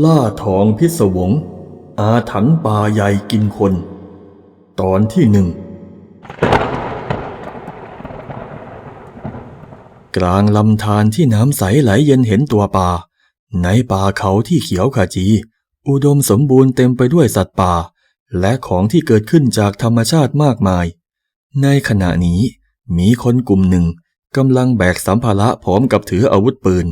ล่าทองพิศวง อาถรรพ์ป่าใหญ่กินคน ตอนที่หนึ่ง กลางลำธารที่น้ำใสไหลเย็นเห็นตัวป่า ในป่าเขาที่เขียวขจี อุดมสมบูรณ์เต็มไปด้วยสัตว์ป่า และของที่เกิดขึ้นจากธรรมชาติมากมาย ในขณะนี้ มีคนกลุ่มหนึ่งกำลังแบกสัมภาระพร้อมกับถืออาวุธปืน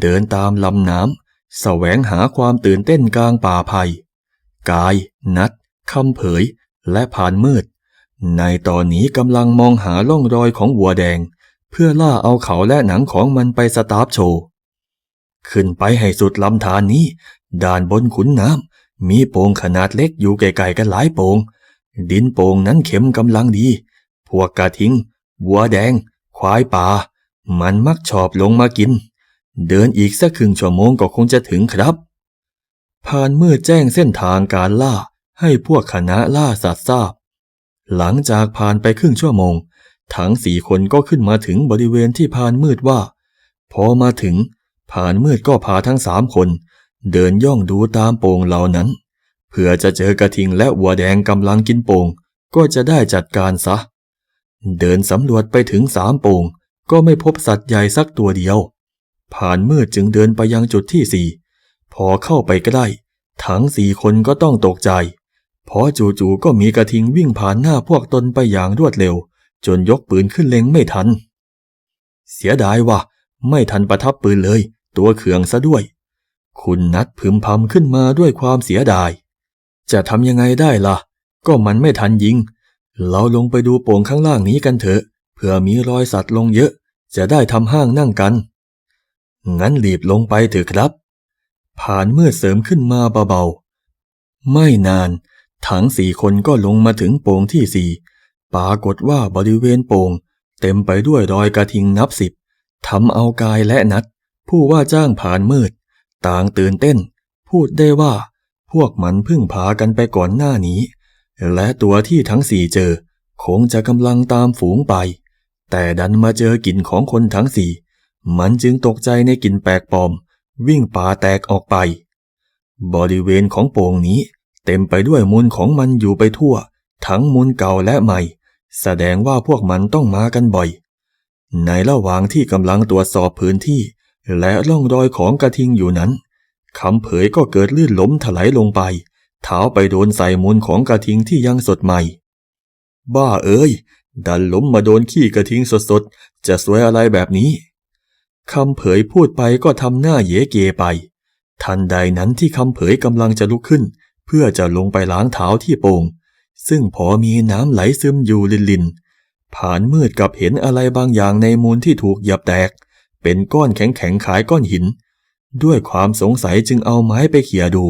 เดินตามลำน้ำ แสวงหาความตื่นเต้นกลางป่าภัย กาย นัดคำเผย และผ่านมืด ในตอนนี้กำลังมองหาล่องรอยของวัวแดง เพื่อล่าเอาเขาและหนังของมันไปสตาร์ฟโชว์ ขึ้นไปให้สุดลำธารนี้ ด้านบนขุนน้ำมีโป่งขนาดเล็กอยู่ไกลๆกันหลายโป่ง ดินโป่งนั้นเข็มกำลังดี พวกกระทิงวัวแดง ควายป่า มันมักชอบลงมากิน เดินอีกสักครึ่งชั่วโมงก็คงจะถึงครับ ผ่านมืดแจ้งเส้นทางการล่าให้พวกคณะล่าสัตว์ทราบ หลังจากผ่านไปครึ่งชั่วโมง ทั้งสี่คนก็ขึ้นมาถึงบริเวณที่พานมืดว่า พอมาถึง ผ่านมืดก็พาทั้งสามคน เดินย่องดูตามโป่งเหล่านั้น เพื่อจะเจอกระทิงและวัวแดงกำลังกินโป่ง ก็จะได้จัดการซะ เดินสำรวจไปถึงสามโป่งก็ไม่พบสัตว์ใหญ่สักตัวเดียว ผ่านมืดจึงเดินไปยังจุดที่สี่พอเข้าไปใกล้ทั้งสี่คนก็ต้องตกใจ เพราะจู่ๆก็มีกระทิงวิ่งผ่านหน้าพวกตนไปอย่างรวดเร็ว จนยกปืนขึ้นเล็งไม่ทัน เสียดายว่ะ ไม่ทันประทับปืนเลย ตัวเขืองซะด้วย คุณนัดพึมพำขึ้นมาด้วยความเสียดาย จะทำยังไงได้ล่ะ ก็มันไม่ทันยิง เราลงไปดูโป่งข้างล่างนี้กันเถอะ เผื่อมีรอยสัตว์ลงเยอะ จะได้ทำห้างนั่งกัน งั้นรีบลงไปเถอะครับ ผ่านเมื่อเสริมขึ้นมาเบาๆ ไม่นานทั้งสี่คนก็ลงมาถึงโป่งที่สี่ปรากฏว่าบริเวณโป่ง เต็มไปด้วยรอยกระทิงนับสิบทำเอากายและนัด ผู้ว่าจ้างผ่านมืด ต่างตื่นเต้น พูดได้ว่า พวกมันพิ่งพากันไปก่อนหน้านี้ และตัวที่ทั้งสี่เจอ คงจะกำลังตามฝูงไป แต่ดันมาเจอกลิ่นของคนทั้งสี่ มันจึงตกใจในกลิ่นแปลกปลอม วิ่งป่าแตกออกไป บริเวณของโป่งนี้ เต็มไปด้วยมูลของมันอยู่ไปทั่ว ทั้งมูลเก่าและใหม่ แสดงว่าพวกมันต้องมากันบ่อย ในระหว่างที่กำลังตรวจสอบพื้นที่ และร่องรอยของกระทิงอยู่นั้นคำเผยก็เกิดลื่นล้มถลายลงไป เท้าไปโดนใส่มูลของกระทิงที่ยังสดใหม่ บ้าเอ้ย ดันล้มมาโดนขี้กระทิงสดๆ จะสวยอะไรแบบนี้ คำเผยพูดไปก็ทำหน้าเยเกไป ทันใดนั้นที่คำเผยกำลังจะลุกขึ้น เพื่อจะลงไปล้างเท้าที่โป่งซึ่งพอมีน้ำไหลซึมอยู่ลินลินผ่านมืดกับเห็นอะไรบางอย่างในมูลที่ถูกหยับแตก เป็นก้อนแข็งแข็งๆคล้ายก้อนหิน ด้วยความสงสัยจึงเอาไม้ไปเขี่ยดู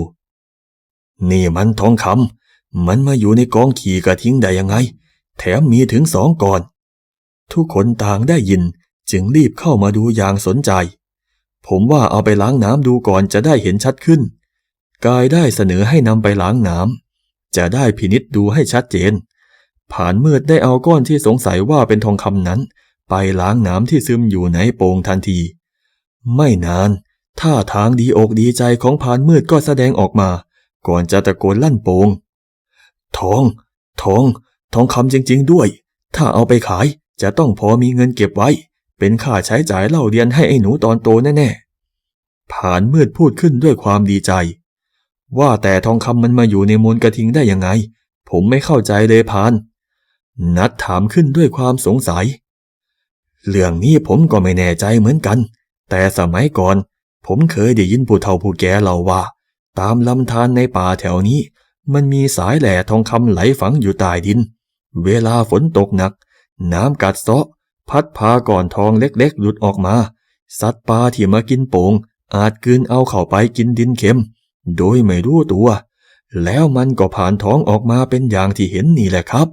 นี่มันทองคำมันมาอยู่ในกองขี่กระทิ้งได้ยังไง แถมมีถึงสองก้อน ทุกคนต่างได้ยิน จึงรีบเข้ามาดูอย่างสนใจ ผมว่าเอาไปล้างน้ำดูก่อนจะได้เห็นชัดขึ้น กายได้เสนอให้นำไปล้างน้ำจะได้พินิษดูให้ชัดเจน ผ่านมืดได้เอาก้อนที่สงสัยว่าเป็นทองคำนั้น ไปล้างน้ำที่ซึมอยู่ในโป่งทันที ไม่นานท่าทางดีอกดีใจของผ่านมืดก็แสดงออกมา ก่อนจะตะโกนลั่นโปงทอง ทอง ทองคำจริง ๆ ด้วย ถ้าเอาไปขายจะต้องพอมีเงินเก็บไว้ เป็นค่าใช้จ่ายเล่าเรียนให้ไอ้หนูตอนโตแน่ๆ ผานมืดพูดขึ้นด้วยความดีใจ ว่าแต่ทองคำมันมาอยู่ในมูลกระทิงได้ยังไง ผมไม่เข้าใจเลยพาน นัดถามขึ้นด้วยความสงสัย เรื่องนี้ผมก็ไม่แน่ใจเหมือนกัน แต่สมัยก่อน ผมเคยได้ยินผู้เฒ่าผู้แก่เล่าว่า ตามลำธารในป่าแถวนี้ มันมีสายแหล่ทองคำไหลฝังอยู่ใต้ดิน เวลาฝนตกหนัก น้ำกัดเซาะ พัดพาก่อนทองเล็กๆ หลุดออกมา สัตว์ป่าที่มากินโป่งอาจกืนเอาเข้าไปกินดินเค็ม โดยไม่รู้ตัว แล้วมันก็ผ่านท้องออกมาเป็นอย่างที่เห็นนี่แหละครับ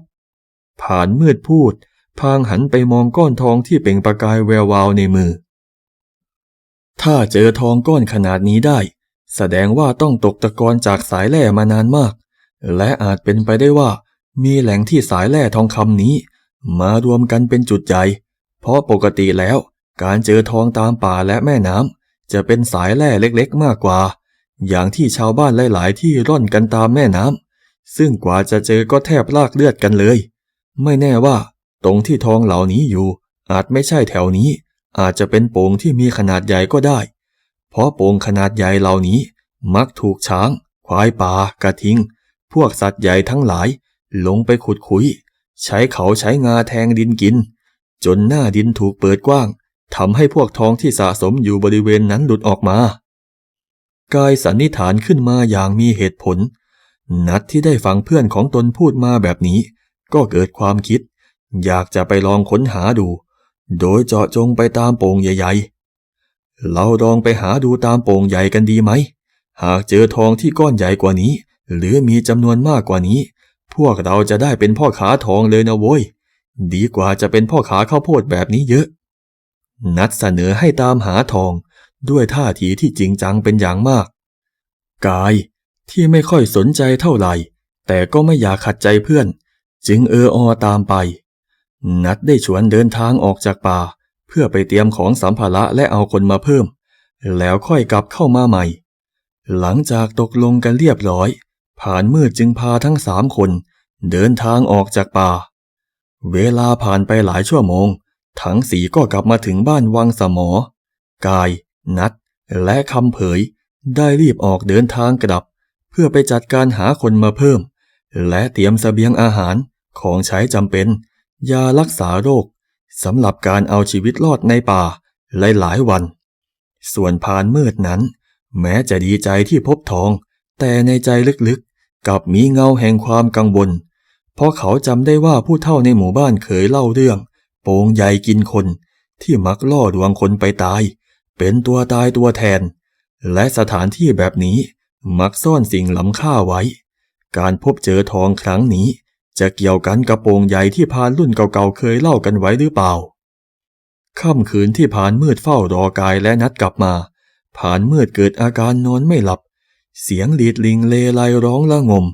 ผ่านมืดพูด พางหันไปมองก้อนทองที่เปล่งประกายแวววาวในมือ ถ้าเจอทองก้อนขนาดนี้ได้ แสดงว่าต้องตกตะกอนจากสายแร่มานานมาก และอาจเป็นไปได้ว่ามีแหล่งที่สายแร่ทองคำนี้ มารวมกันเป็นจุดใหญ่ เพราะปกติแล้ว การเจอทองตามป่าและแม่น้ำจะเป็นสายแร่เล็กๆ มากกว่า อย่างที่ชาวบ้านหลายๆ ที่ร่อนกันตามแม่น้ำซึ่งกว่าจะเจอก็แทบลากเลือดกันเลย ไม่แน่ว่า ตรงที่ทองเหล่านี้อยู่ อาจไม่ใช่แถวนี้ อาจจะเป็นโป่งที่มีขนาดใหญ่ก็ได้ เพราะโป่งขนาดใหญ่เหล่านี้มักถูกช้าง ควายป่ากระทิง พวกสัตว์ใหญ่ทั้งหลาย ลงไปขุดคุย ใช้เขาใช้งาแทงดินกิน จนหน้าดินถูกเปิดกว้างทำให้พวกทองที่สะสมอยู่บริเวณนั้นหลุดออกมากายสันนิษฐานขึ้นมาอย่างมีเหตุผล นัดที่ได้ฟังเพื่อนของตนพูดมาแบบนี้ ก็เกิดความคิด อยากจะไปลองค้นหาดู โดยเจาะจงไปตามโป่งใหญ่ๆ เราลองไปหาดูตามโป่งใหญ่กันดีไหม หากเจอทองที่ก้อนใหญ่กว่านี้ หรือมีจำนวนมากกว่านี้ พวกเราจะได้เป็นพ่อขาทองเลยนะโว้ย ดีกว่าจะเป็นพ่อขาข้าวโพดแบบนี้เยอะ นัดเสนอให้ตามหาทองด้วยท่าทีที่จริงจังเป็นอย่างมาก กายที่ไม่ค่อยสนใจเท่าไหร่ แต่ก็ไม่อยากขัดใจเพื่อน จึงเอออตามไป นัดได้ชวนเดินทางออกจากป่า เพื่อไปเตรียมของสัมภาระและเอาคนมาเพิ่ม แล้วค่อยกลับเข้ามาใหม่ หลังจากตกลงกันเรียบร้อย ผ่านมืดจึงพาทั้งสามคน เดินทางออกจากป่า เวลาผ่านไปหลายชั่วโมง ทั้งสีก็กลับมาถึงบ้านวังสมอ กาย นัด และคำเผย ได้รีบออกเดินทางกลับ เพื่อไปจัดการหาคนมาเพิ่ม และเตรียมเสบียงอาหารของใช้จำเป็น ยารักษาโรคสำหรับการเอาชีวิตรอดในป่าหลายๆวัน ส่วนพานมืดนั้น แม้จะดีใจที่พบทอง แต่ในใจลึกๆ กับมีเงาแห่งความกังวล เพราะเขาจำได้ว่าผู้เฒ่าในหมู่บ้านเคยเล่าเรื่อง โป่งใหญ่กินคน ที่มักล่อลวงคนไปตาย เป็นตัวตายตัวแทน และสถานที่แบบนี้มักซ่อนสิ่งล้ำค่าไว้ การพบเจอทองครั้งนี้ จะเกี่ยวกันกับโป่งใหญ่ที่พานรุ่นเก่าๆเคยเล่ากันไว้หรือเปล่าค่ำคืนที่ผานมืดเฝ้ารอกายและนัดกลับมา ผานมืดเกิดอาการนอนไม่หลับ เสียงหลีดลิงเลไลร้องละงม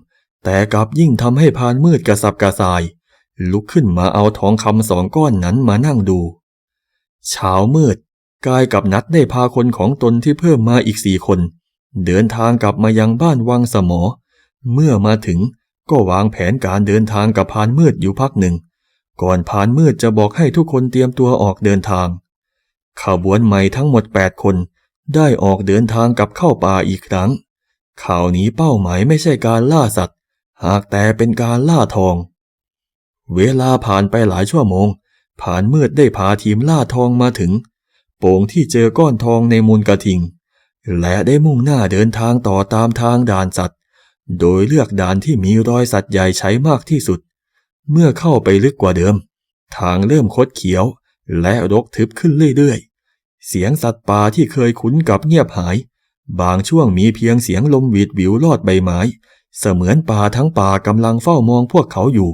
แต่กลับยิ่งทำให้พานมืดกระสับกระส่าย ลุกขึ้นมาเอาทองคำสองก้อนนั้นมานั่งดู เช้ามืดกายกับนัดได้พาคนของตนที่เพิ่มมาอีกสี่คน เดินทางกลับมายังบ้านวังสมอ เมื่อมาถึงก็วางแผนการเดินทางกับพานมืดอยู่พักหนึ่ง ก่อนพานมืดจะบอกให้ทุกคนเตรียมตัวออกเดินทางขบวนใหม่ทั้งหมดแปดคน ได้ออกเดินทางกลับเข้าป่าอีกครั้ง ข่าวนี้เป้าหมายไม่ใช่การล่าสัตว์ หากแต่เป็นการล่าทอง เวลาผ่านไปหลายชั่วโมง ผ่านมืดได้พาทีมล่าทองมาถึง โป่งที่เจอก้อนทองในมูลกระทิง และได้มุ่งหน้าเดินทางต่อตามทางด่านสัตว์ โดยเลือกด่านที่มีรอยสัตว์ใหญ่ใช้มากที่สุด เมื่อเข้าไปลึกกว่าเดิม ทางเริ่มคดเขียว และรกทึบขึ้นเรื่อยๆ เสียงสัตว์ป่าที่เคยคุ้นกับเงียบหาย บางช่วงมีเพียงเสียงลมหวีดวิวลอดใบไม้ เสมือนป่าทั้งป่ากำลังเฝ้ามองพวกเขาอยู่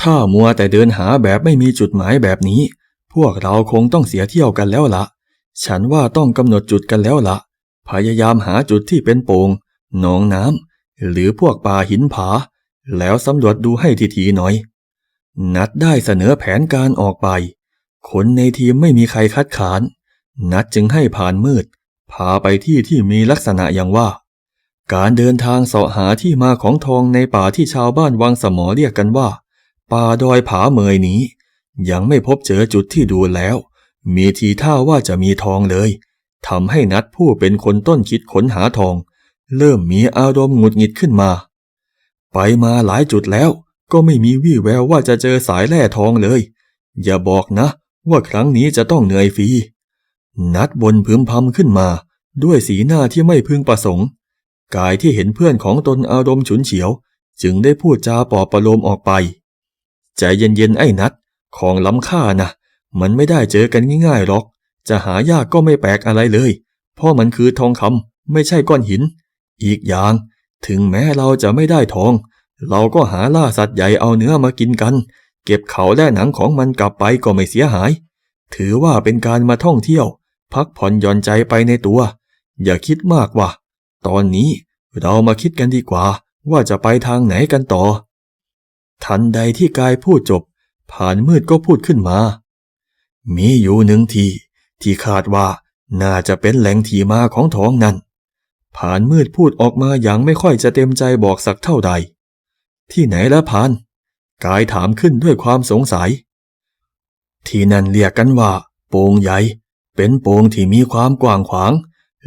ถ้ามัวแต่เดินหาแบบไม่มีจุดหมายแบบนี้ พวกเราคงต้องเสียเที่ยวกันแล้วละ ฉันว่าต้องกำหนดจุดกันแล้วละพยายามหาจุดที่เป็นโป่งหนองน้ำหรือพวกป่าหินผา แล้วสำรวจดูให้ทีๆหน่อย นัดได้เสนอแผนการออกไป คนในทีมไม่มีใครคัดค้าน นัดจึงให้ผ่านมืด พาไปที่ที่มีลักษณะอย่างว่า การเดินทางเสาะหาที่มาของทองในป่าที่ชาวบ้านวังสมอเรียกกันว่า ป่าดอยผาเมยนี้ ยังไม่พบเจอจุดที่ดูแล้ว มีทีท่าว่าจะมีทองเลยทำให้นัดผู้เป็นคนต้นคิดค้นหาทอง เริ่มมีอารมณ์หงุดหงิดขึ้นมา ไปมาหลายจุดแล้ว ก็ไม่มีวี่แววว่าจะเจอสายแร่ทองเลย อย่าบอกนะ ว่าครั้งนี้จะต้องเหนื่อยฟรี นัดบนพึมพำขึ้นมา ด้วยสีหน้าที่ไม่พึงประสงค์ กายที่เห็นเพื่อนของตนอารมณ์ฉุนเฉียว จึงได้พูดจาปอบประโลมออกไป ใจเย็นๆไอ้นัดของล้ำค่านะมันไม่ได้เจอกันง่ายๆหรอก จะหายากก็ไม่แปลกอะไรเลย เพราะมันคือทองคำไม่ใช่ก้อนหิน อีกอย่าง ถึงแม้เราจะไม่ได้ทอง เราก็หาล่าสัตว์ใหญ่เอาเนื้อมากินกัน เก็บเขาและหนังของมันกลับไปก็ไม่เสียหาย ถือว่าเป็นการมาท่องเที่ยว พักผ่อนหย่อนใจไปในตัว อย่าคิดมากว่าตอนนี้เรามาคิดกันดีกว่าว่าจะไปทางไหนกันต่อ ทันใดที่กายพูดจบ ผ่านมืดก็พูดขึ้นมา มีอยู่หนึ่งที ที่คาดว่าน่าจะเป็นแหล่งที่มาของทองนั้น ผ่านมืดพูดออกมาอย่างไม่ค่อยจะเต็มใจบอกสักเท่าใด ที่ไหนละผ่าน กายถามขึ้นด้วยความสงสัย ที่นั่นเรียกกันว่า โป่งใหญ่ เป็นโป่งที่มีความกว้างขวาง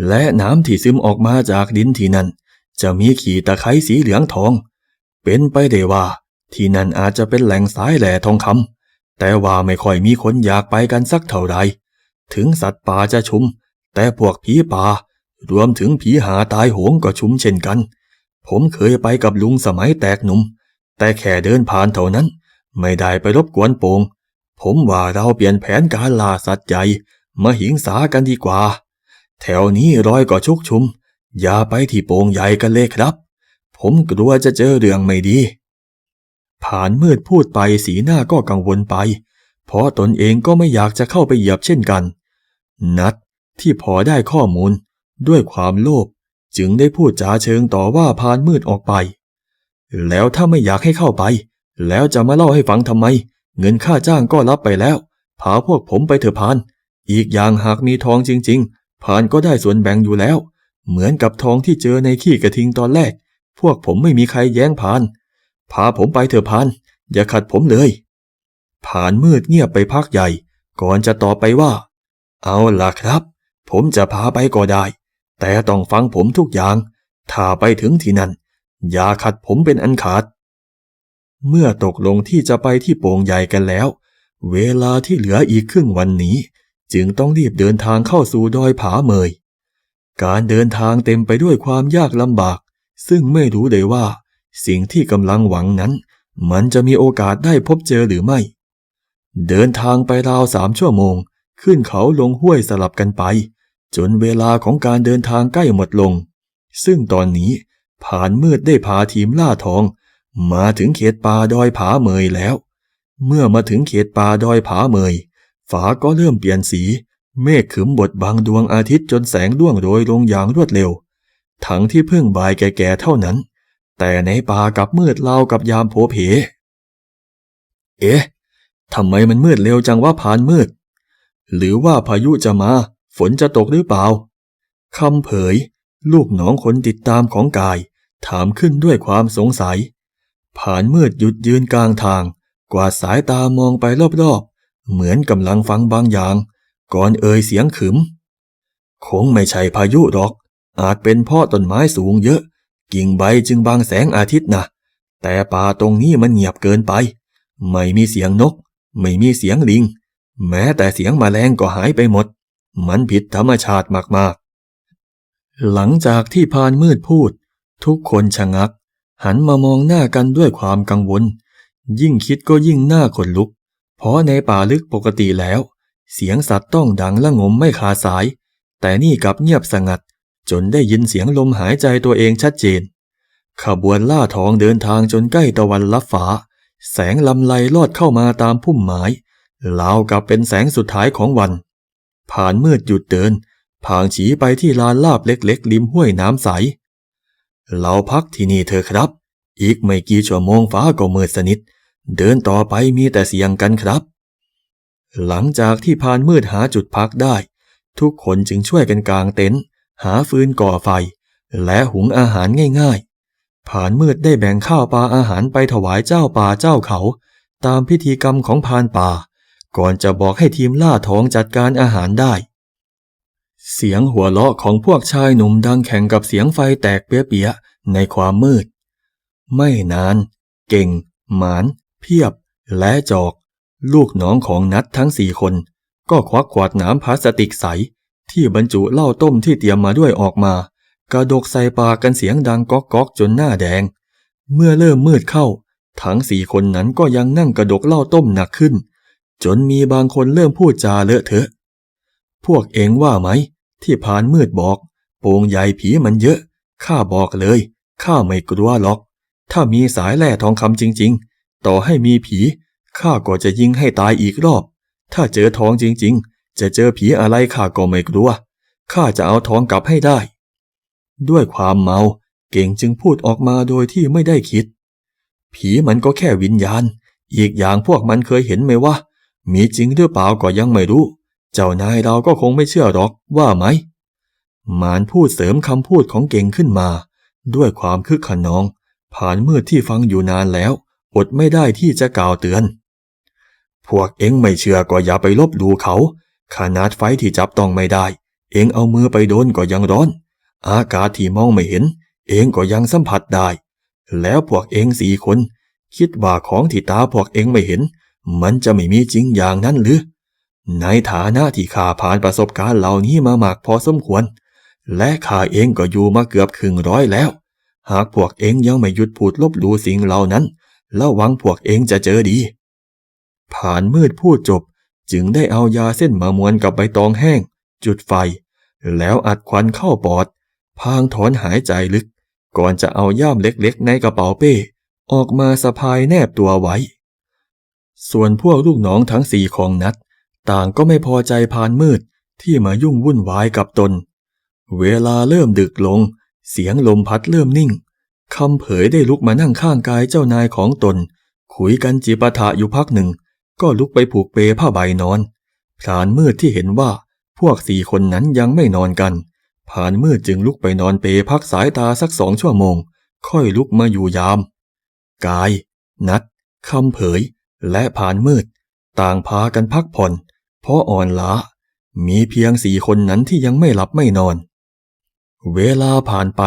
และน้ำที่ซึมออกมาจากดินที่นั่น จะมีขีตะไคร้สีเหลืองทอง เป็นไปได้ว่า ที่นั่นอาจจะเป็นแหล่งสายแหล่ทองคำแต่ว่าไม่ค่อยมีคนอยากไปกันสักเท่าใดถึงสัตว์ป่าจะชุม แต่พวกผีป่ารวมถึงผีหาตายโหงก็ชุมเช่นกัน ผมเคยไปกับลุงสมัยแตกหนุ่ม แต่แค่เดินผ่านเท่านั้น ไม่ได้ไปรบกวนโปง ผมว่าเราเปลี่ยนแผนการล่าสัตว์ใหญ่ มาหิงสากันดีกว่า แถวนี้รอยก็ชุกชุม อย่าไปที่โป่งใหญ่กันเลยครับ ผมกลัวจะเจอเรื่องไม่ดี ผ่านมืดพูดไปสีหน้าก็กังวลไป เพราะตนเองก็ไม่อยากจะเข้าไปเหยียบเช่นกัน นัดที่พอได้ข้อมูล ด้วยความโลภจึงได้พูดจาเชิงต่อว่าพานมืดออกไป แล้วถ้าไม่อยากให้เข้าไป แล้วจะมาเล่าให้ฟังทำไม เงินค่าจ้างก็รับไปแล้ว พาพวกผมไปเถอะพาน อีกอย่างหากมีทองจริงๆพานก็ได้ส่วนแบ่งอยู่แล้ว เหมือนกับทองที่เจอในขี้กระทิงตอนแรก พวกผมไม่มีใครแย้งพาน พาผมไปเถอะพาน อย่าขัดผมเลย ผ่านมืดเงียบไปพักใหญ่ ก่อนจะตอบไปว่า เอาล่ะครับ ผมจะพาไปก็ได้ แต่ต้องฟังผมทุกอย่าง ถ้าไปถึงที่นั่น อย่าขัดผมเป็นอันขาด เมื่อตกลงที่จะไปที่โป่งใหญ่กันแล้ว เวลาที่เหลืออีกครึ่งวันนี้ จึงต้องรีบเดินทางเข้าสู่ดอยผาเมย การเดินทางเต็มไปด้วยความยากลำบาก ซึ่งไม่รู้เลยว่า สิ่งที่กำลังหวังนั้น มันจะมีโอกาสได้พบเจอหรือไม่ เดินทางไปราวสามชั่วโมง ขึ้นเขาลงห้วยสลับกันไป จนเวลาของการเดินทางใกล้หมดลง ซึ่งตอนนี้ผ่านมืดได้พาทีมล่าทอง มาถึงเขตป่าดอยผาเมยแล้ว เมื่อมาถึงเขตป่าดอยผาเมย ฝาก็เริ่มเปลี่ยนสี เมฆขึมบดบังดวงอาทิตย์จนแสงล่วงโรยลงอย่างรวดเร็ว ทั้งที่เพิ่งบ่ายแก่ๆเท่านั้น แต่ในป่ากับมืดเล่ากับยามโผเพ เอ๊ะทำไมมันมืดเร็วจังว่าผ่านมืด หรือว่าพายุจะมา ฝนจะตกหรือเปล่าคำเผย ลูกน้องคนติดตามของกาย ถามขึ้นด้วยความสงสัยผ่านมืดหยุดยืนกลางทาง กวาดสายตามองไปรอบๆ เหมือนกำลังฟังบางอย่าง ก่อนเอ่ยเสียงขึม คงไม่ใช่พายุหรอก อาจเป็นเพราะต้นไม้สูงเยอะ กิ่งใบจึงบังแสงอาทิตย์นะแต่ป่าตรงนี้มันเงียบเกินไป ไม่มีเสียงนก ไม่มีเสียงลิง แม้แต่เสียงแมลงก็หายไปหมด มันผิดธรรมชาติมากๆ หลังจากที่พานมืดพูด ทุกคนชะงัก หันมามองหน้ากันด้วยความกังวล ยิ่งคิดก็ยิ่งหน้าขนลุก เพราะในป่าลึกปกติแล้ว เสียงสัตว์ต้องดังและงมไม่ขาดสาย แต่นี่กลับเงียบสงัด จนได้ยินเสียงลมหายใจตัวเองชัดเจน ขบวนล่าทองเดินทางจนใกล้ตะวันลับฟ้า แสงลำไลลอดเข้ามาตามพุ่มไม้ราวกับเป็นแสงสุดท้ายของวัน ผ่านมืดหยุดเดินพางฉีไปที่ลานลาบเล็กๆริมห้วยน้ำใส เราพักที่นี่เถอะครับ อีกไม่กี่ชั่วโมงฟ้าก็มืดสนิท เดินต่อไปมีแต่เสียงกันครับ หลังจากที่พานมืดหาจุดพักได้ ทุกคนจึงช่วยกันกางเต็นท์หาฟืนก่อไฟ และหุงอาหารง่ายๆ ผ่านมืดได้แบ่งข้าวปลาอาหารไปถวายเจ้าป่าเจ้าเขา ตามพิธีกรรมของพานป่า ก่อนจะบอกให้ทีมล่าท้องจัดการอาหารได้ เสียงหัวเราะของพวกชายหนุ่มดังแข่งกับเสียงไฟแตกเปี้ยๆในความมืด ไม่นาน เก่ง หมาน เพียบ และจอก ลูกน้องของนัดทั้งสี่คน ก็ควักขวดน้ำพลาสติกใส ที่บรรจุเหล้าต้มที่เตรียมมาด้วยออกมา กระดกใส่ปากกันเสียงดังก๊อกก๊อกจนหน้าแดง เมื่อเริ่มมืดเข้า ทั้งสี่คนนั้นก็ยังนั่งกระดกเหล้าต้มหนักขึ้น จนมีบางคนเริ่มพูดจาเลอะเทอะ พวกเองว่าไหม ที่พานมืดบอก โปงใหญ่ผีมันเยอะข้าบอกเลยข้าไม่กลัวหรอก ถ้ามีสายแร่ทองคำจริงๆ ต่อให้มีผีข้าก็จะยิงให้ตายอีกรอบ ถ้าเจอทองจริง ๆ จะเจอผีอะไรข้าก็ไม่กลัวข้าจะเอาทองกลับให้ได้ ด้วยความเมาเก่งจึงพูดออกมาโดยที่ไม่ได้คิด ผีมันก็แค่วิญญาณ อีกอย่างพวกมันเคยเห็นไหมว่า มีจริงหรือเปล่าก็ยังไม่รู้ เจ้านายเราก็คงไม่เชื่อหรอกว่าไหมหมานพูดเสริมคำพูดของเก่งขึ้นมา ด้วยความคึกขนอง ผ่านมืดที่ฟังอยู่นานแล้ว อดไม่ได้ที่จะกล่าวเตือน พวกเอ็งไม่เชื่อก็อย่าไปลบหลู่เขา ขนาดไฟที่จับต้องไม่ได้ เอ็งเอามือไปโดนก็ยังร้อน อากาศที่มองไม่เห็น เอ็งก็ยังสัมผัสได้ แล้วพวกเอ็งสี่คน คิดว่าของที่ตาพวกเอ็งไม่เห็น มันจะไม่มีจริงอย่างนั้นหรือ ในฐานะที่ข้าผ่านประสบการณ์เหล่านี้มามากพอสมควร และข้าเองก็อยู่มาเกือบครึ่งร้อยแล้ว หากพวกเอ็งยังไม่หยุดพูดลบหลู่สิ่งเหล่านั้น ระวังพวกเองจะเจอดี ผ่านมืดพูดจบจึงได้เอายาเส้นมามวนกับใบตองแห้ง จุดไฟ แล้วอัดควันเข้าปอด พางถอนหายใจลึก ก่อนจะเอาย่ามเล็กๆ ในกระเป๋าเป้ ออกมาสะพายแนบตัวไว้ ส่วนพวกลูกน้องทั้งสี่ของนัด ต่างก็ไม่พอใจพานมืดที่มายุ่งวุ่นวายกับตน เวลาเริ่มดึกลง เสียงลมพัดเริ่มนิ่ง คำเผยได้ลุกมานั่งข้างกายเจ้านายของตน คุยกันจีปะทะอยู่พักหนึ่ง ก็ลุกไปผูกเปผ้าใบนอนพรานมืดที่เห็นว่าพวกสี่คนนั้นยังไม่นอนกันผ่านมืดจึงลุกไปนอนเปพักสายตาสักสองชั่วโมง ค่อยลุกมาอยู่ยาม กาย นัดคำเผย และผ่านมืด ต่างพากันพักผ่อน เพราะอ่อนล้า มีเพียงสี่คนนั้นที่ยังไม่หลับไม่นอน เวลาผ่านไป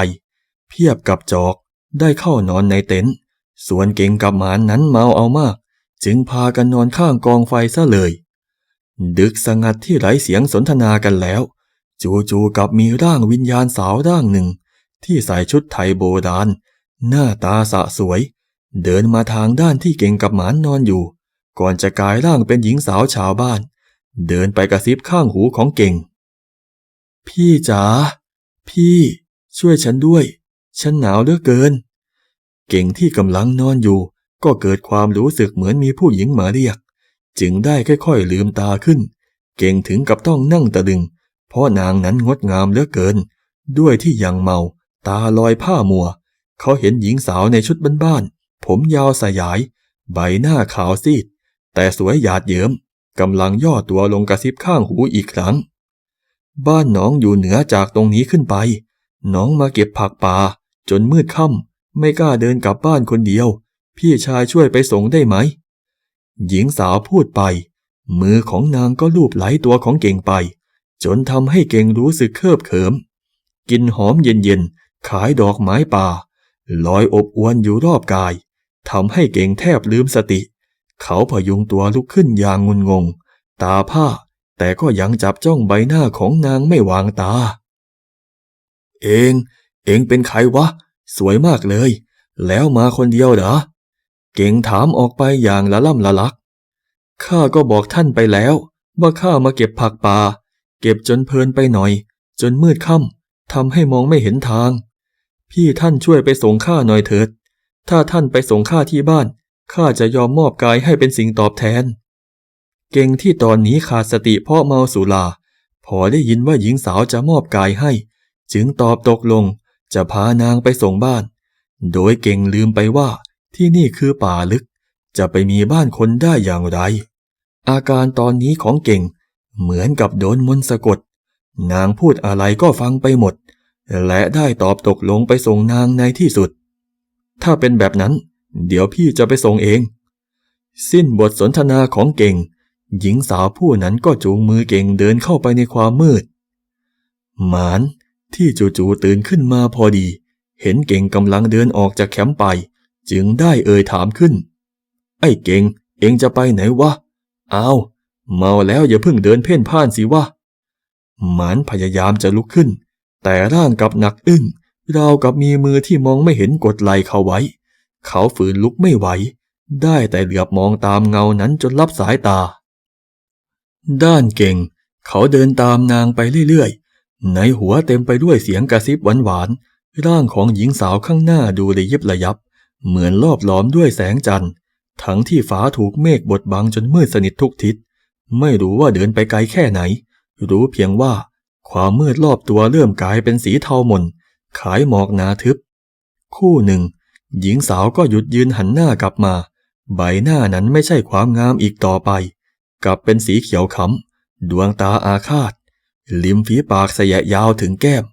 เพียบกับจอก ได้เข้านอนในเต็นท์ส่วนเก่งกับหมานนั้นเมาเอามาก จึงพากันนอนข้างกองไฟซะเลย ดึกสงัดที่ไร้เสียงสนทนากันแล้ว จู่ๆกับมีร่างวิญญาณสาวร่างหนึ่ง ที่ใส่ชุดไทยโบราณหน้าตาสะสวย เดินมาทางด้านที่เก่งกับหมานนอนอยู่ ก่อนจะกลายร่างเป็นหญิงสาวชาวบ้าน เดินไปกระซิบข้างหูของเก่ง พี่จ๋าพี่ ช่วยฉันด้วย ฉันหนาวเหลือเกิน เก่งที่กำลังนอนอยู่ ก็เกิดความรู้สึกเหมือนมีผู้หญิงมาเรียก จึงได้ค่อยๆลืมตาขึ้น เก่งถึงกับต้องนั่งตะลึง เพราะนางนั้นงดงามเหลือเกิน ด้วยที่ยังเมา ตาลอยผ้ามัว เขาเห็นหญิงสาวในชุดบ้านๆผมยาวสยาย ใบหน้าขาวซีด แต่สวยหยาดเยิ้มกำลังย่อตัวลงกระซิบข้างหูอีกครั้ง บ้านน้องอยู่เหนือจากตรงนี้ขึ้นไป น้องมาเก็บผักป่าจนมืดค่ำ ไม่กล้าเดินกลับบ้านคนเดียว พี่ชายช่วยไปส่งได้ไหม หญิงสาวพูดไป มือของนางก็ลูบไหลตัวของเก่งไป จนทำให้เก่งรู้สึกเคิบเขิม กินหอมเย็นๆขายดอกไม้ป่า ลอยอบอวนอยู่รอบกายทำให้เก่งแทบลืมสติ เขาพยุงตัวลุกขึ้นอย่างงุนงง ตาผ้า แต่ก็ยังจับจ้องใบหน้าของนางไม่วางตา เอง เองเป็นใครวะ สวยมากเลย แล้วมาคนเดียวเหรอ เก่งถามออกไปอย่างละล่ำละลัก ข้าก็บอกท่านไปแล้ว ว่าข้ามาเก็บผักป่า เก็บจนเพลินไปหน่อย จนมืดค่ำทำให้มองไม่เห็นทาง พี่ท่านช่วยไปส่งข้าหน่อยเถิด ถ้าท่านไปส่งข้าที่บ้าน ข้าจะยอมมอบกายให้เป็นสิ่งตอบแทน เก่งที่ตอนนี้ขาดสติเพราะเมาสุราพอได้ยินว่าหญิงสาวจะมอบกายให้ จึงตอบตกลง จะพานางไปส่งบ้าน โดยเก่งลืมไปว่าที่นี่คือป่าลึก จะไปมีบ้านคนได้อย่างไร อาการตอนนี้ของเก่งเหมือนกับโดนมนต์สะกด นางพูดอะไรก็ฟังไปหมด และได้ตอบตกลงไปส่งนางในที่สุด ถ้าเป็นแบบนั้น เดี๋ยวพี่จะไปส่งเอง สิ้นบทสนทนาของเก่ง หญิงสาวผู้นั้นก็จูงมือเก่งเดินเข้าไปในความมืด หมาน ที่จู่ๆตื่นขึ้นมาพอดี เห็นเก่งกำลังเดินออกจากแคมป์ไป จึงได้เอ่ยถามขึ้น ไอ้เก่ง เองจะไปไหนวะอ้าวเมาแล้วอย่าเพิ่งเดินเพ่นพ่านสิวะหมานพยายามจะลุกขึ้น แต่ร่างกับหนักอึ้งราวกับมีมือที่มองไม่เห็นกดไหลเขาไว้ เขาฝืนลุกไม่ไหว ได้แต่เหลือบมองตามเงานั้นจนลับสายตา ด้านเก่ง เขาเดินตามนางไปเรื่อยๆ ในหัวเต็มไปด้วยเสียงกระซิบหวานๆ ร่างของหญิงสาวข้างหน้าดูระยิบระยับ เหมือนรอบล้อมด้วยแสงจันทร์ ทั้งที่ฟ้าถูกเมฆบดบังจนมืดสนิททุกทิศ ไม่รู้ว่าเดินไปไกลแค่ไหน รู้เพียงว่า ความมืดรอบตัวเริ่มกลายเป็นสีเทาหม่นขายหมอกหนาทึบ คู่หนึ่ง หญิงสาวก็หยุดยืนหันหน้ากลับมา ใบหน้านั้นไม่ใช่ความงามอีกต่อไป กลับเป็นสีเขียวขำดวงตาอาฆาต ลิมฝีปากสยะยาวถึงแก้ม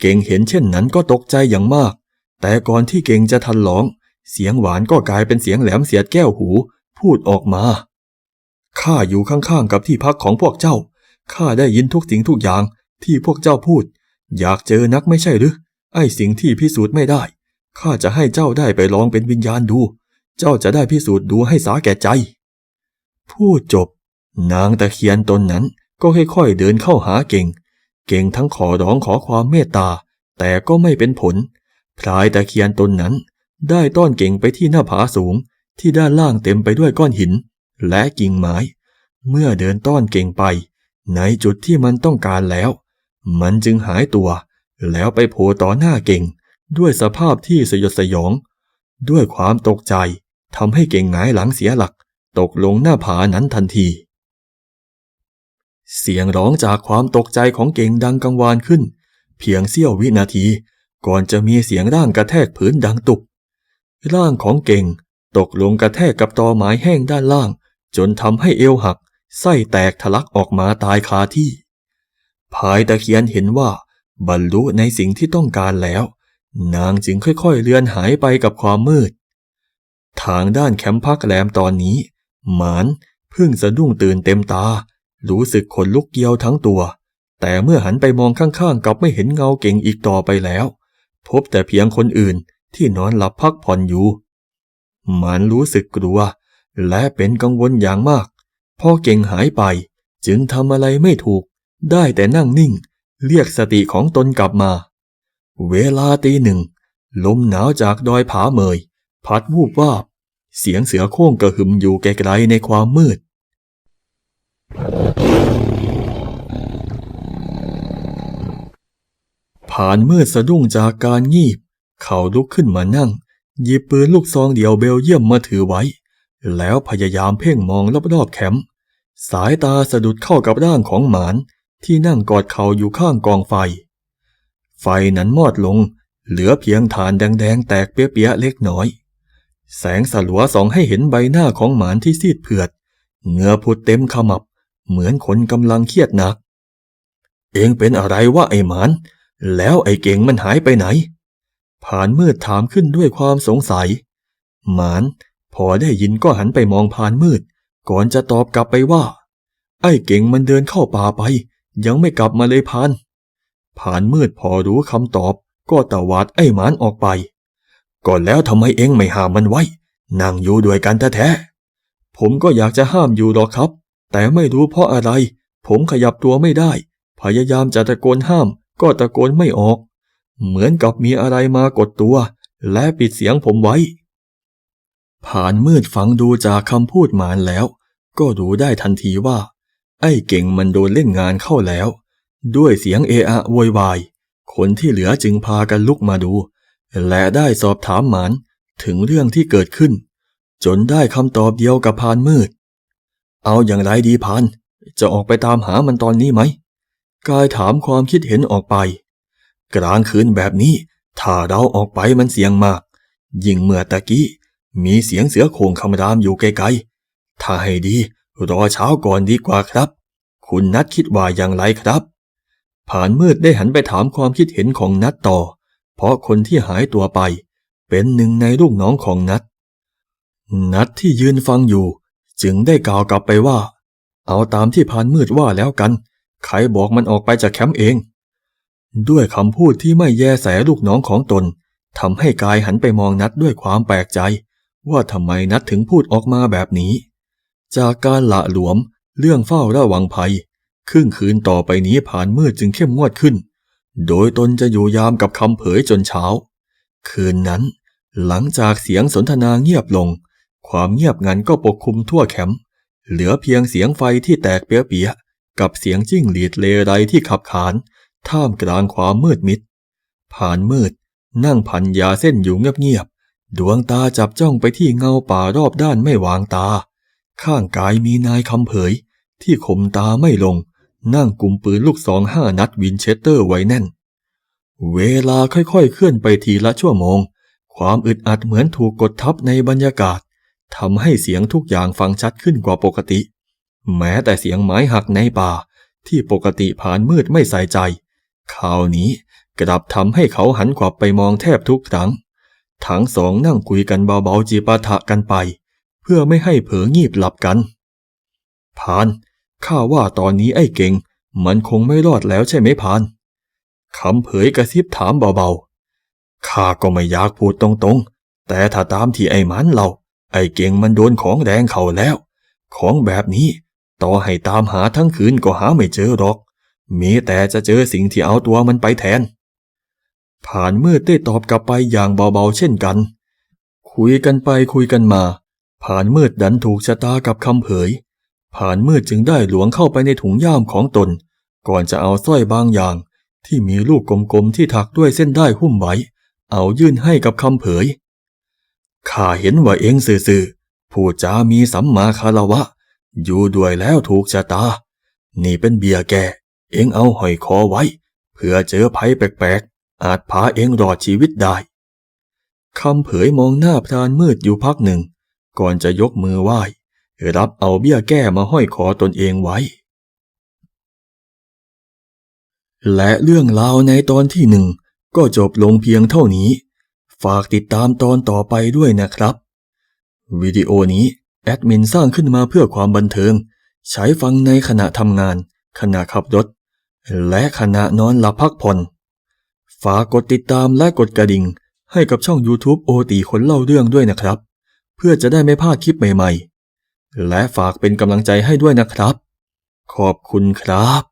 เก่งเห็นเช่นนั้นก็ตกใจอย่างมาก แต่ก่อนที่เก่งจะทันร้อง เสียงหวานก็กลายเป็นเสียงแหลมเสียดแก้วหู พูดออกมา ข้าอยู่ข้างๆกับที่พักของพวกเจ้า ข้าได้ยินทุกสิ่งทุกอย่างที่พวกเจ้าพูด อยากเจอนักไม่ใช่หรือ ไอ้สิ่งที่พิสูจน์ไม่ได้ ข้าจะให้เจ้าได้ไปลองเป็นวิญญาณดู เจ้าจะได้พิสูจน์ดูให้สาแก่ใจ พูดจบ นางตะเคียนตนนั้น ก็ค่อยๆเดินเข้าหาเก่ง เก่งทั้งขอร้องขอความเมตตา แต่ก็ไม่เป็นผล พลายตะเคียนตนนั้น ได้ต้อนเก่งไปที่หน้าผาสูง ที่ด้านล่างเต็มไปด้วยก้อนหิน และกิ่งไม้ เมื่อเดินต้อนเก่งไป ในจุดที่มันต้องการแล้ว มันจึงหายตัว แล้วไปโผล่ต่อหน้าเก่ง ด้วยสภาพที่สยดสยอง ด้วยความตกใจทำให้เก่งหงายหลังเสียหลัก ตกลงหน้าผานั้นทันที เสียงร้องจากความตกใจของเก่งดังกังวานขึ้น เพียงเสี้ยววินาที ก่อนจะมีเสียงร่างกระแทกพื้นดังตุบร่างของเก่งตกลงกระแทกกับตอไม้แห้งด้านล่าง จนทำให้เอวหัก ไส้แตกทะลักออกมาตายคาที่พายตะเคียนเห็นว่า บรรลุในสิ่งที่ต้องการแล้ว นางจึงค่อยๆเลือนหายไปกับความมืด ทางด้านแคมป์พักแหลมตอนนี้ หมานเพิ่งสะดุ้งตื่นเต็มตา รู้สึกขนลุกเกียวทั้งตัว แต่เมื่อหันไปมองข้างๆกลับไม่เห็นเงาเก่งอีกต่อไปแล้ว พบแต่เพียงคนอื่นที่นอนหลับพักผ่อนอยู่มานรู้สึกกลัว และเป็นกังวลอย่างมาก พอเก่งหายไปจึงทำอะไรไม่ถูก ได้แต่นั่งนิ่ง เรียกสติของตนกลับมา เวลาตีหนึ่ง ลมหนาวจากดอยผาเมย พัดวูบวาบ เสียงเสือโคร่งกระหึ่มอยู่ไกลๆในความมืด ผ่านมืดสะดุ้งจากการงีบ เขาลุกขึ้นมานั่ง หยิบปืนลูกซองเดี่ยวเบลเยียมมาถือไว้ แล้วพยายามเพ่งมองรอบๆแคมป์สายตาสะดุดเข้ากับร่างของหมานที่นั่งกอดเขาอยู่ข้างกองไฟ ไฟนั้นมอดลง เหลือเพียงฐานแดงๆ แตกเปี้ยๆเล็กน้อย แสงสลัวส่องให้เห็นใบหน้าของหมานที่ซีดเผือด เหงื่อผุดเต็มขมับ เหมือนคนกำลังเครียดหนัก เองเป็นอะไรวะไอ้หมาน แล้วไอ้เก่งมันหายไปไหน ผ่านมืดถามขึ้นด้วยความสงสัย หมาน พอได้ยินก็หันไปมองผ่านมืด ก่อนจะตอบกลับไปว่า ไอ้เก่งมันเดินเข้าป่าไป ยังไม่กลับมาเลยพาน ผ่านมืดพอรู้คำตอบ ก็ตะวาดไอ้หมานออกไป ก่อนแล้วทำไมเองไม่ห้ามมันไว้ นั่งอยู่ด้วยกันแท้ๆผมก็อยากจะห้ามอยู่หรอกครับ แต่ไม่รู้เพราะอะไร ผมขยับตัวไม่ได้ พยายามจะตะโกนห้าม ก็ตะโกนไม่ออก เหมือนกับมีอะไรมากดตัว และปิดเสียงผมไว้ ผ่านมืดฟังดูจากคำพูดหมานแล้ว ก็รู้ได้ทันทีว่า ไอ้เก่งมันโดนเล่นงานเข้าแล้ว ด้วยเสียงเอะอะโวยวาย คนที่เหลือจึงพากันลุกมาดู และได้สอบถามหมานถึงเรื่องที่เกิดขึ้น จนได้คำตอบเดียวกับพานมืด เอาอย่างไรดีพาน จะออกไปตามหามันตอนนี้ไหม กายถามความคิดเห็นออกไป กลางคืนแบบนี้ ถ้าเราออกไปมันเสียงมาก ยิ่งเมื่อตะกี้ มีเสียงเสือโคร่งคำรามอยู่ไกลๆ ถ้าให้ดี รอเช้าก่อนดีกว่าครับ คุณนัดคิดว่าอย่างไรครับ ผ่านมืดได้หันไปถามความคิดเห็นของนัดต่อ เพราะคนที่หายตัวไป เป็นหนึ่งในลูกน้องของนัดนัดที่ยืนฟังอยู่ จึงได้กล่าวกลับไปว่า เอาตามที่พานมืดว่าแล้วกัน ใครบอกมันออกไปจากแคมป์เอง ด้วยคำพูดที่ไม่แยแสลูกน้องของตนทำให้กายหันไปมองนัดด้วยความแปลกใจ ว่าทำไมนัดถึงพูดออกมาแบบนี้ จากการละหลวมเรื่องเฝ้าระวังภัย ครึ่งคืนต่อไปนี้ผ่านมืดจึงเข้มงวดขึ้น โดยตนจะอยู่ยามกับคำเผยจนเช้า คืนนั้น หลังจากเสียงสนทนาเงียบลง ความเงียบงันก็ปกคลุมทั่วแคมป์เหลือเพียงเสียงไฟที่แตกเปียะๆกับเสียงจิ้งหรีดเลไรที่ขับขาน ท่ามกลางความมืดมิด ผ่านมืด นั่งพันยาเส้นอยู่เงียบๆดวงตาจับจ้องไปที่เงาป่ารอบด้านไม่วางตา ข้างกายมีนายคำเผย ที่ข่มตาไม่ลง นั่งกุมปืนลูกสองห้านัดวินเชสเตอร์ไว้แน่น เวลาค่อยๆเคลื่อนไปทีละชั่วโมง ความอึดอัดเหมือนถูกกดทับในบรรยากาศ ทำให้เสียงทุกอย่างฟังชัดขึ้นกว่าปกติ แม้แต่เสียงไม้หักในป่า ที่ปกติผ่านมืดไม่ใส่ใจคราวนี้กลับทำให้เขาหันขวับไปมองแทบทุกครั้ง ทั้งสองนั่งคุยกันเบาๆจีปาถะกันไป เพื่อไม่ให้เผลองีบหลับกันพานข้าว่าตอนนี้ไอ้เก่ง มันคงไม่รอดแล้วใช่ไหมพานคำเผยกระซิบถามเบาๆข้าก็ไม่อยากพูดตรงๆ แต่ถ้าตามที่ไอ้มันเรา ไอ้เก่งมันโดนของแดงเขาแล้ว ของแบบนี้ ต่อให้ตามหาทั้งคืนก็หาไม่เจอหรอก มีแต่จะเจอสิ่งที่เอาตัวมันไปแทน ผ่านมืดได้ตอบกลับไปอย่างเบาๆเช่นกัน คุยกันไปคุยกันมา ผ่านมืดดันถูกชะตากับคำเผย ผ่านมืดจึงได้หลวงเข้าไปในถุงย่ามของตน ก่อนจะเอาสร้อยบางอย่าง ที่มีลูกกลมๆที่ถักด้วยเส้นได้หุ้มไว้เอายื่นให้กับคำเผย ข้าเห็นว่าเองซื่อๆผู้จามีสัมมาคารวะ อยู่ด้วยแล้วถูกชะตา นี่เป็นเบียแกเองเอาห้อยคอไว้ เพื่อเจอภัยแปลกๆ อาจพาเองรอดชีวิตได้คำเผยมองหน้าพรานมืดอยู่พักหนึ่ง ก่อนจะยกมือไหว้ รับเอาเบี้ยแก้มาห้อยคอตนเองไว้ และเรื่องราวในตอนที่หนึ่งก็จบลงเพียงเท่านี้ ฝากติดตามตอนต่อไปด้วยนะครับ วิดีโอนี้แอดมินสร้างขึ้นมาเพื่อความบันเทิง ใช้ฟังในขณะทำงาน ขณะขับรถ และขณะนอนหลับพักผ่อน ฝากกดติดตามและกดกระดิ่ง ให้กับช่อง YouTube โอตีคนเล่าเรื่องด้วยนะครับ เพื่อจะได้ไม่พลาดคลิปใหม่ ๆ และฝากเป็นกำลังใจให้ด้วยนะครับ ขอบคุณครับ